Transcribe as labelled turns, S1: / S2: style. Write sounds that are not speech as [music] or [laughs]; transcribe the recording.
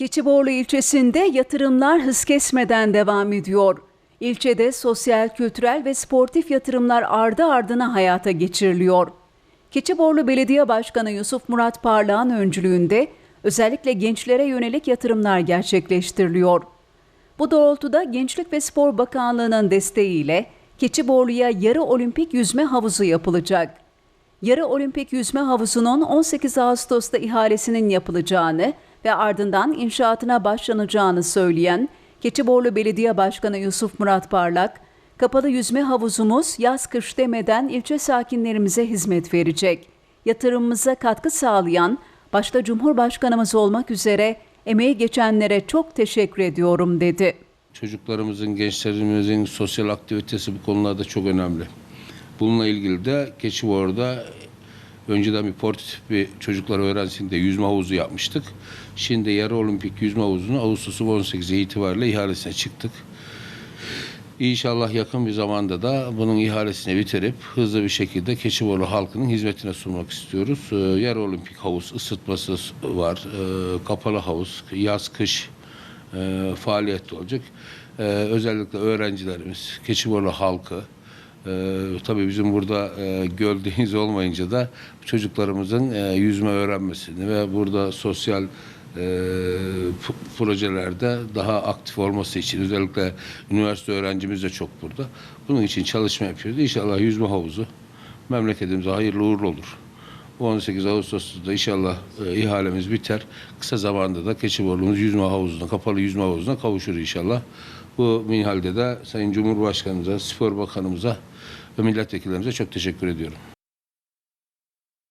S1: Keçiborlu ilçesinde yatırımlar hız kesmeden devam ediyor. İlçede sosyal, kültürel ve sportif yatırımlar ardı ardına hayata geçiriliyor. Keçiborlu Belediye Başkanı Yusuf Murat Parlağ'ın öncülüğünde özellikle gençlere yönelik yatırımlar gerçekleştiriliyor. Bu doğrultuda Gençlik ve Spor Bakanlığı'nın desteğiyle Keçiborlu'ya yarı olimpik yüzme havuzu yapılacak. Yarı olimpik yüzme havuzunun 18 Ağustos'ta ihalesinin yapılacağını ve ardından inşaatına başlanacağını söyleyen Keçiborlu Belediye Başkanı Yusuf Murat Parlak, kapalı yüzme havuzumuz yaz kış demeden ilçe sakinlerimize hizmet verecek. Yatırımımıza katkı sağlayan başta Cumhurbaşkanımız olmak üzere emeği geçenlere çok teşekkür ediyorum dedi.
S2: Çocuklarımızın, gençlerimizin sosyal aktivitesi bu konularda çok önemli. Bununla ilgili de Keçibor'da önceden bir portatif bir çocuklar öğrencisinde yüzme havuzu yapmıştık. Şimdi yarı olimpik yüzme havuzunu Ağustos'un 18'i itibariyle ihalesine çıktık. İnşallah yakın bir zamanda da bunun ihalesini bitirip hızlı bir şekilde Keçiborlu halkının hizmetine sunmak istiyoruz. Ee, Yarı olimpik havuz ısıtması var, ee, kapalı havuz, yaz kış e, faaliyette olacak. Ee, özellikle öğrencilerimiz, Keçiborlu halkı, e, tabii bizim burada e, göl [laughs] deniz olmayınca da çocuklarımızın e, yüzme öğrenmesini ve burada sosyal e, projelerde daha aktif olması için özellikle üniversite öğrencimiz de çok burada. Bunun için çalışma yapıyoruz. İnşallah yüzme havuzu memleketimize hayırlı uğurlu olur. Bu 18 Ağustos'ta inşallah e, ihalemiz biter. Kısa zamanda da Keçiborlu'muz yüzme havuzuna, kapalı yüzme havuzuna kavuşur inşallah. Bu minhalde de Sayın Cumhurbaşkanımıza, Spor Bakanımıza ve milletvekillerimize çok teşekkür ediyorum.